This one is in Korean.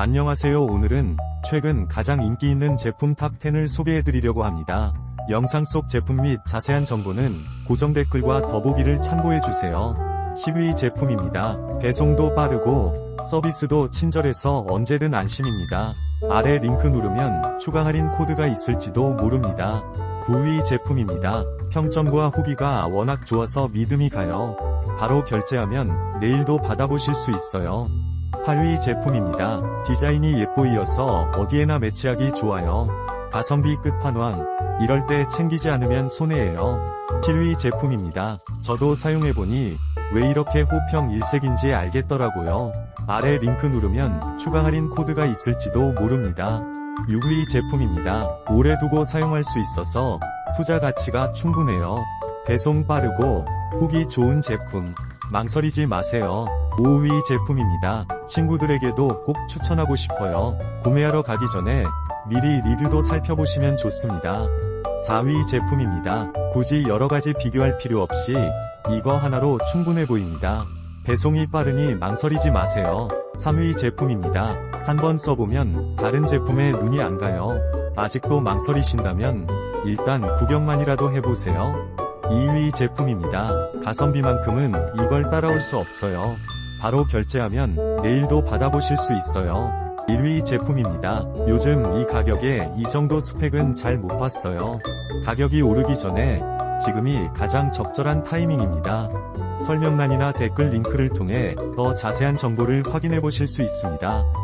안녕하세요 오늘은 최근 가장 인기 있는 제품 탑10을 소개해드리려고 합니다. 영상 속 제품 및 자세한 정보는 고정 댓글과 더보기를 참고해주세요. 10위 제품입니다. 배송도 빠르고 서비스도 친절해서 언제든 안심입니다. 아래 링크 누르면 추가 할인 코드가 있을지도 모릅니다. 9위 제품입니다. 평점과 후기가 워낙 좋아서 믿음이 가요. 바로 결제하면 내일도 받아보실 수 있어요. 8위 제품입니다. 디자인이 예뻐이어서 어디에나 매치하기 좋아요. 가성비 끝판왕. 이럴 때 챙기지 않으면 손해예요. 7위 제품입니다. 저도 사용해보니 왜 이렇게 호평 일색인지 알겠더라고요. 아래 링크 누르면 추가 할인 코드가 있을지도 모릅니다. 6위 제품입니다. 오래 두고 사용할 수 있어서 투자 가치가 충분해요. 배송 빠르고 후기 좋은 제품. 망설이지 마세요. 5위 제품입니다. 친구들에게도 꼭 추천하고 싶어요. 구매하러 가기 전에 미리 리뷰도 살펴보시면 좋습니다. 4위 제품입니다. 굳이 여러가지 비교할 필요 없이 이거 하나로 충분해 보입니다. 배송이 빠르니 망설이지 마세요. 3위 제품입니다. 한번 써보면 다른 제품에 눈이 안 가요. 아직도 망설이신다면 일단 구경만이라도 해보세요. 2위 제품입니다. 가성비만큼은 이걸 따라올 수 없어요. 바로 결제하면 내일도 받아보실 수 있어요. 1위 제품입니다. 요즘 이 가격에 이 정도 스펙은 잘 못 봤어요. 가격이 오르기 전에 지금이 가장 적절한 타이밍입니다. 설명란이나 댓글 링크를 통해 더 자세한 정보를 확인해 보실 수 있습니다.